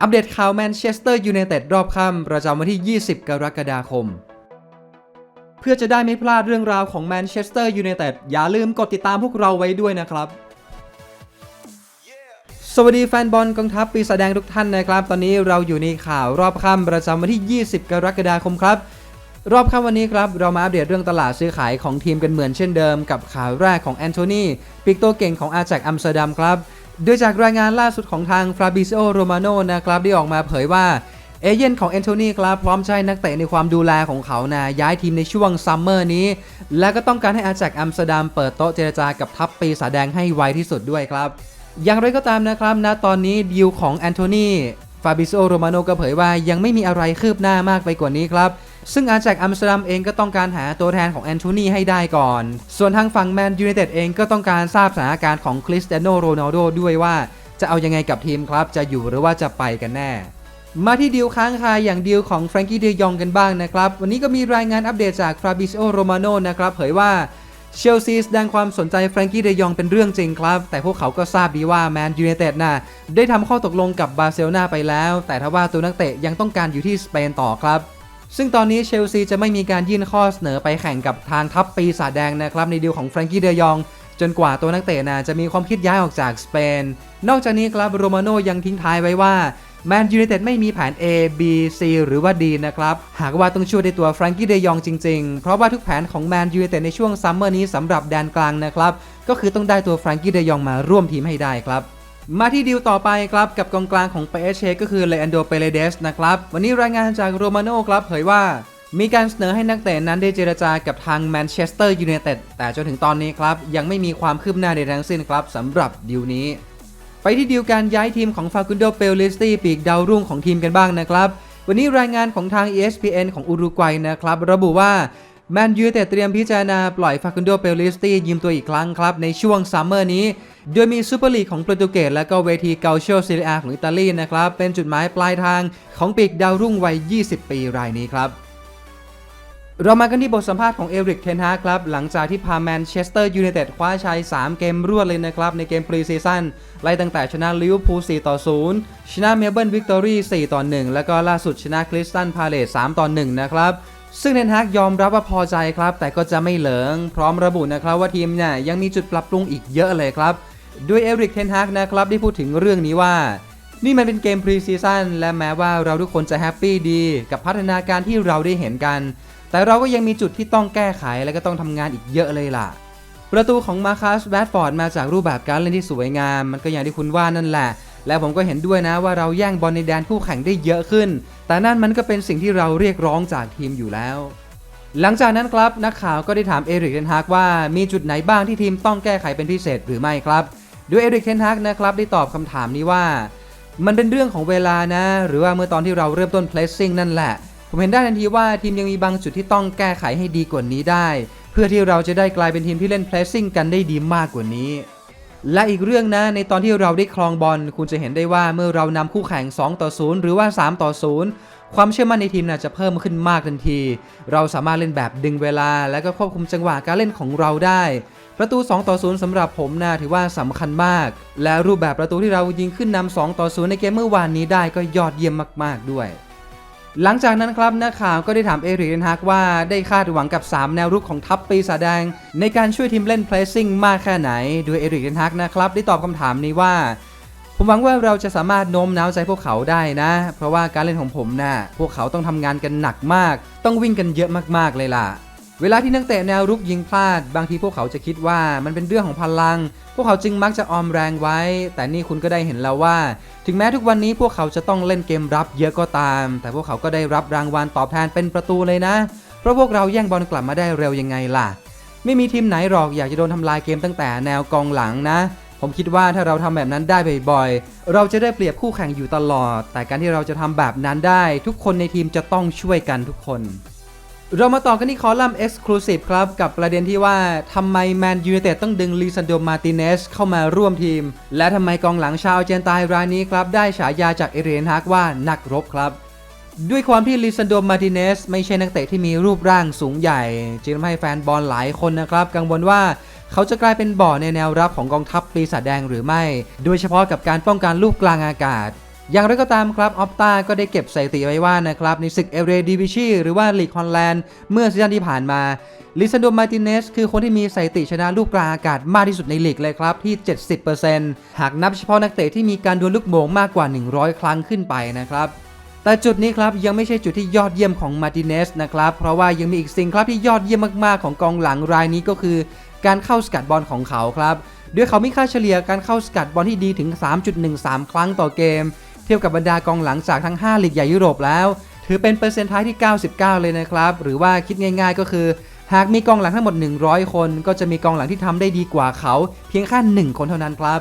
อัปเดตข่าวแมนเชสเตอร์ยูไนเต็ดรอบค่ำประจำวันที่ 20 กรกฎาคม เพื่อจะได้ไม่พลาดเรื่องราวของแมนเชสเตอร์ยูไนเต็ดอย่าลืมกดติดตามพวกเราไว้ด้วยนะครับ สวัสดีแฟนบอลกองทัพปีศาจแดงทุกท่านนะครับ ตอนนี้เราอยู่ในข่าวรอบค่ำประจำวันที่ 20 กรกฎาคมครับ รอบค่ำวันนี้ครับ เรามาอัปเดตเรื่องตลาดซื้อขายของทีมกันเหมือนเช่นเดิม กับข่าวแรกของแอนโทนีปิกโตเก่งของอาจากอัมสเตอร์ดัมครับ โดยจากรายงานล่าสุดของทางฟราบิซิโอโรมาโนนะครับได้ออกมาเผยว่าเอเย่นของแอนโทนีครับพร้อมใช้นักเตะในความดูแลของเขานะย้ายทีมในช่วงซัมเมอร์นี้ และก็ต้องการให้อาจากอัมสเตอร์ดัมเปิดโต๊ะเจรจากับทัพปีศาจแดงให้ไวที่สุดด้วยครับ อย่างไรก็ตามนะครับณตอนนี้ดีลของแอนโทนีฟาบิโซโรมาโนก็เผยว่ายังไม่มีอะไรคืบหน้ามากไปกว่านี้ครับ ซึ่งอาจากอัมสเตอร์ดัมเองก็ต้องการหาตัวแทนของแอนโทนีให้ได้ก่อน ส่วนทางฝั่งแมนยูไนเต็ดเองก็ต้องการทราบสถานการณ์ของคริสเตียโนโรนัลโดด้วยว่าจะเอายังไงกับทีมครับ จะอยู่หรือว่าจะไปกันแน่ มาที่ดีลค้างคายอย่างดีลของแฟรงกี้เดยองกันบ้างนะครับ วันนี้ก็มีรายงานอัปเดตจากฟราบิโอโรมาโนนะครับเผยว่าเชลซีแสดงความสนใจแฟรงกี้เดยองเป็นเรื่องจริงครับ แต่พวกเขาก็ทราบดีว่าแมนยูไนเต็ดน่ะได้ทำข้อตกลงกับบาร์เซโลนาไปแล้ว แต่ถ้าว่าตัวนักเตะยังต้องการอยู่ที่สเปนต่อครับ ซึ่งตอนนี้เชลซีจะไม่มีการยื่นข้อเสนอไปแข่งกับทางทัพปีศาจแดงนะครับในดีลของแฟรงกี้เดยอง จนกว่าตัวนักเตะน่ะจะมีความคิดย้ายออกจากสเปน นอกจากนี้ครับโรมาโนยังทิ้งท้ายไว้ว่าแมนยูไนเต็ดไม่มีแผน A B C หรือว่า D นะครับ หากว่าต้องช่วยในตัวแฟรงกี้เดยองจริงๆ เพราะว่าทุกแผนของแมนยูไนเต็ดในช่วงซัมเมอร์นี้สำหรับแดนกลางนะครับ ก็คือต้องได้ตัวแฟรงกี้เดยองมาร่วมทีมให้ได้ครับ มาที่ดีลต่อไปครับกับกองกลางของ p s ก็คือเลอันโดเปเรเดสนะครับวันนี้รายงานจากโรมาโนครับเผยว่ามีการเสนอให้นักเตะนั้นได้เจรจากับทางแมนเชสเตอร์ยูไนเต็ดแต่จนถึงตอนนี้ครับยังไม่มีความคืบหน้าใดทั้งสิ้นครับสำหรับดีลนี้ ไปที่ดีลการย้ายทีมของฟากุนโดเปลิสตี้ปีกดาวรุ่งของทีมกันบ้างนะครับ วันนี้รายงานของทาง ESPN ของอุรุกวัยนะครับ ระบุว่า แมนยูแต่เตรียมพิจารณาปล่อยฟากุนโดเปลิสตี้ยืมตัวอีกครั้งครับ ในช่วงซัมเมอร์นี้ โดยมีซูเปอร์ลีกของโปรตุเกสและก็เวทีเกาเชียซีเรียของอิตาลีนะครับ เป็นจุดหมายปลายทางของปีกดาวรุ่งวัย 20 ปีรายนี้ครับเรามากันที่บทสัมภาษณ์ของเอริกเทนฮาครับ หลังจากที่พาแมนเชสเตอร์ยูไนเต็ดคว้าชัย 3 เกมรวดเลยนะครับ ในเกมพรีซีซั่นไล่ตั้งแต่ชนะลิเวอร์พูล 4 ต่อ 0 ชนะเมลเบิร์นวิกตอรี่ 4 ต่อ 1 แล้วก็ล่าสุดชนะคริสตันพาเลส 3 ต่อ 1 นะครับ ซึ่งเทนฮากยอมรับว่าพอใจครับ แต่ก็จะไม่เหลิง พร้อมระบุนะครับว่าทีมเนี่ยยังมีจุดปรับปรุงอีกเยอะเลยครับ ด้วยเอริกเทนฮากนะครับได้พูดถึงเรื่องนี้ว่า นี่มันเป็นเกมพรีซีซั่นและแม้ว่าเราทุกคนจะแฮปปี้ดี กับพัฒนาการที่เราได้เห็นกัน แต่เราก็ยังมีจุดที่ต้องแก้ไขและก็ต้องทำงานอีกเยอะเลยล่ะประตูของมาคัสแรดฟอร์ดมาจากรูปแบบการเล่นที่สวยงาม มันก็อย่างที่คุณว่านั่นแหละ และผมก็เห็นด้วยนะว่าเราแย่งบอลในแดนคู่แข่งได้เยอะขึ้น แต่นั่นมันก็เป็นสิ่งที่เราเรียกร้องจากทีมอยู่แล้ว หลังจากนั้นครับนักข่าวก็ได้ถามเอริกเทนฮากว่ามีจุดไหนบ้างที่ทีมต้องแก้ไขเป็นพิเศษหรือไม่ครับโดยเอริกเทนฮากนะครับได้ตอบคำถามนี้ว่า มันเป็นเรื่องของเวลานะ หรือว่าเมื่อตอนที่เราเริ่มต้น pressing นั่นแหละผมเห็นได้ทันทีว่าทีมยังมีบางจุดที่ต้องแก้ไขให้ดีกว่านี้ได้ เพื่อที่เราจะได้กลายเป็นทีมที่เล่น pressing กันได้ดีมากกว่านี้ และอีกเรื่องนะในตอนที่เราได้ครองบอลคุณจะเห็นได้ว่าเมื่อเรานำคู่แข่ง 2 ต่อ 0 หรือว่า 3 ต่อ 0 ความเชื่อมั่นในทีมน่าจะเพิ่มขึ้นมากทันที เราสามารถเล่นแบบดึงเวลา และก็ควบคุมจังหวะการเล่นของเราได้ ประตู 2 ต่อ 0สำหรับผมนะถือว่าสำคัญมาก และรูปแบบประตูที่เรายิงขึ้นนำ2ต่อ 0 ในเกมเมื่อวานนี้ได้ก็ยอดเยี่ยมมาก ๆ ด้วย หลังจากนั้นครับนักข่าวก็ได้ถามเอริกเทนฮากว่าได้คาดหวังกับ 3 แนวรุกของทัพปีศาจแดง ในการช่วยทีมเล่นเพลซิ่งมากแค่ไหน โดยเอริกเทนฮากนะครับได้ตอบคำถามนี้ว่า ผมหวังว่าเราจะสามารถโน้มน้าวใจพวกเขาได้นะ เพราะว่าการเล่นของผมนะ่ะพวกเขาต้องทำงานกันหนักมาก ต้องวิ่งกันเยอะมากๆเลยล่ะ เวลาที่นักเตะแนวรุกยิงพลาด บางทีพวกเขาจะคิดว่ามันเป็นเรื่องของพลัง พวกเขาจึงมักจะออมแรงไว้ แต่นี่คุณก็ได้เห็นแล้วว่า ถึงแม้ทุกวันนี้พวกเขาจะต้องเล่นเกมรับเยอะก็ตาม แต่พวกเขาก็ได้รับรางวัลตอบแทนเป็นประตูเลยนะ เพราะพวกเราแย่งบอลกลับมาได้เร็วยังไงล่ะ ไม่มีทีมไหนหรอกอยากจะโดนทำลายเกมตั้งแต่แนวกองหลังนะ ผมคิดว่าถ้าเราทำแบบนั้นได้บ่อยๆ เราจะได้เปรียบคู่แข่งอยู่ตลอด แต่การที่เราจะทำแบบนั้นได้ ทุกคนในทีมจะต้องช่วยกันทุกคน เรามาต่อกันที่คอลัมน์ Exclusive ครับ กับประเด็นที่ว่าทำไมแมนยูไนเต็ดต้องดึงลีซันโดมาติเนสเข้ามาร่วมทีม และทำไมกองหลังชาวเจนตน์รายนี้ครับ ได้ฉายาจากเอเรนฮักว่านักรบครับ ด้วยความที่ลิซันโดมาติเนสไม่ใช่นักเตะที่มีรูปร่างสูงใหญ่ จึงทำให้แฟนบอลหลายคนนะครับ กังวลว่าเขาจะกลายเป็นบ่อในแนวรับของกองทัพปีศาจแดงหรือไม่ โดยเฉพาะกับการป้องกันลูกกลางอากาศ อย่างไรก็ตามครับออฟตาก็ได้เก็บสถิติไว้ว่านะครับในศึกเอเรดิวิชีหรือว่าลีกฮอลแลนด์เมื่อซีซั่นที่ผ่านมาลิซันโดมาติเนสคือคนที่มีสถิติชนะลูกกลางอากาศมากที่สุดในลีกเลยครับที่ 70%หากนับเฉพาะนักเตะที่มีการดวลลูกโมงมากกว่า 100 ครั้งขึ้นไปนะครับแต่จุดนี้ครับยังไม่ใช่จุดที่ยอดเยี่ยมของมาติเนสนะครับเพราะว่ายังมีอีกสิ่งครับที่ยอดเยี่ยมมากๆของกองหลังรายนี้ก็คือ การเข้าสกัดบอลของเขาครับด้วยเขามีค่าเฉลี่ยการเข้าสกัดบอลที่ดีถึง 3.13 ครั้งต่อเกม เทียบกับบรรดากองหลังจากทั้ง 5 ลีกใหญ่ยุโรปแล้ว ถือเป็นเปอร์เซ็นต์ท้ายที่ 99 เลยนะครับ หรือว่าคิดง่าย ๆ ก็คือ หากมีกองหลังทั้งหมด 100 คน ก็จะมีกองหลังที่ทำได้ดีกว่าเขา เพียงแค่1คนเท่านั้นครับ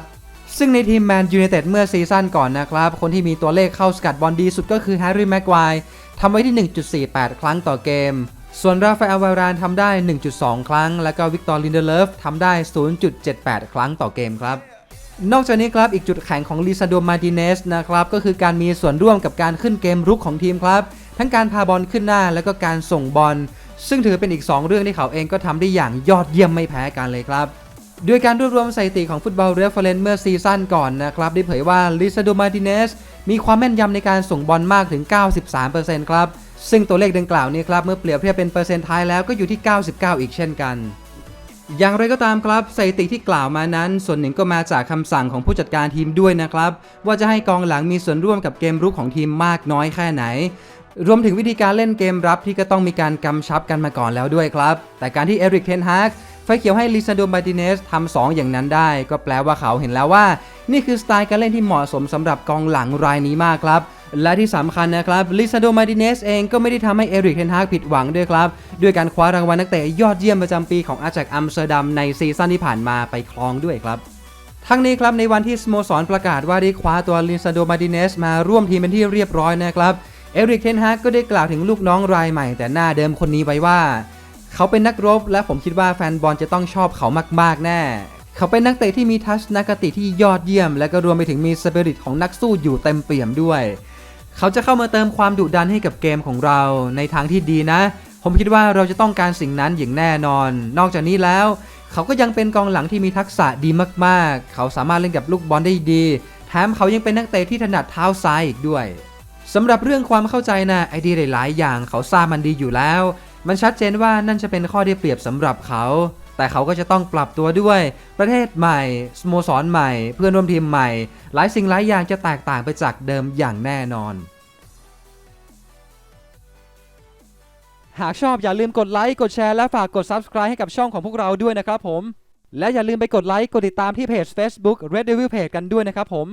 ซึ่งในทีมแมนยูไนเต็ดเมื่อซีซั่นก่อนนะครับ คนที่มีตัวเลขเข้าสกัดบอลดีสุดก็คือแฮร์รี่แม็กควายทำไว้ที่ 1.48 ครั้งต่อเกมส่วนราฟาเอลวารานทำได้ 1.2 ครั้ง แล้วก็วิกตอร์ลินเดเลฟทำได้ 0.78 ครั้งต่อเกมครับ นอกจากนี้ครับอีกจุดแข็งของลิซาโดมาติเนสนะครับก็คือการมีส่วนร่วมกับการขึ้นเกมรุกของทีมครับ ทั้งการพาบอลขึ้นหน้าแล้วก็การส่งบอล ซึ่งถือเป็นอีก 2 เรื่องที่เขาเองก็ทำได้อย่างยอดเยี่ยมไม่แพ้กันเลยครับด้วยการรวบรวมสถิติของฟุตบอลเรฟเฟรนเมื่อซีซั่นก่อนนะครับได้เผยว่าลิซาโดมาติเนสมีความแม่นยำในการส่งบอลมากถึง 93%ครับซึ่งตัวเลขดังกล่าวนี้ครับเมื่อเปรียบเทียบเป็นเปอร์เซ็นต์ท้ายแล้วก็อยู่ที่ 99 อีกเช่นกัน อย่างไรก็ตามครับสถิติที่กล่าวมานั้น ส่วนหนึ่งก็มาจากคำสั่งของผู้จัดการทีมด้วยนะครับ ว่าจะให้กองหลังมีส่วนร่วมกับเกมรุกของทีมมากน้อยแค่ไหน รวมถึงวิธีการเล่นเกมรับที่ก็ต้องมีการกำชับกันมาก่อนแล้วด้วยครับ แต่การที่เอริกเทนฮากไฟเขียวให้ลิซาโดมาติเนสทำสองอย่างนั้นได้ ก็แปลว่าเขาเห็นแล้วว่า นี่คือสไตล์การเล่นที่เหมาะสมสำหรับกองหลังรายนี้มากครับ และที่สำคัญนะครับลิซาโดมาติเนสเองก็ไม่ได้ทำให้เอริกเทนฮากผิดหวังด้วยครับ ด้วยการคว้ารางวัลนักเตะยอดเยี่ยมประจำปีของอาจากอัมสเตอร์ดัมในซีซั่นที่ผ่านมาไปครองด้วยครับทั้งนี้ครับในวันที่สโมสรประกาศว่าได้คว้าตัวลิซาโดมาติเนสมาร่วมทีมเป็นที่เรียบร้อยนะครับเอริกเทนฮากก็ได้กล่าวถึงลูกน้องรายใหม่ แต่หน้าเดิมคนนี้ไว้ว่า เขาเป็นนักรบ และผมคิดว่าแฟนบอลจะต้องชอบเขามากๆแน่ เขาเป็นนักเตะที่มีทัศนคติที่ยอดเยี่ยม และก็รวมไปถึงมีสปิริตของนักสู้อยู่เต็มเปี่ยมด้วย เขาจะเข้ามาเติมความดุดันให้กับเกมของเราในทางที่ดีนะ ผมคิดว่าเราจะต้องการสิ่งนั้นอย่างแน่นอน นอกจากนี้แล้ว เขาก็ยังเป็นกองหลังที่มีทักษะดีมากๆ เขาสามารถเล่นกับลูกบอลได้ดี แถมเขายังเป็นนักเตะที่ถนัดเท้าซ้ายอีกด้วยสำหรับเรื่องความเข้าใจนะไอเดียหลาย ๆ อย่างเขาทราบมันดีอยู่แล้ว มันชัดเจนว่านั่นจะเป็นข้อได้เปรียบสำหรับเขา แต่เขาก็จะต้องปรับตัวด้วยประเทศใหม่สโมสรใหม่ เพื่อนร่วมทีมใหม่ หลายสิ่งหลายอย่างจะแตกต่างไปจากเดิมอย่างแน่นอน หากชอบอย่าลืมกดไลค์กดแชร์และฝากกด Subscribe ให้กับช่องของพวกเราด้วยนะครับผม และอย่าลืมไปกดไลค์กดติดตามที่เพจ Facebook Red Devil Page กันด้วยนะครับผม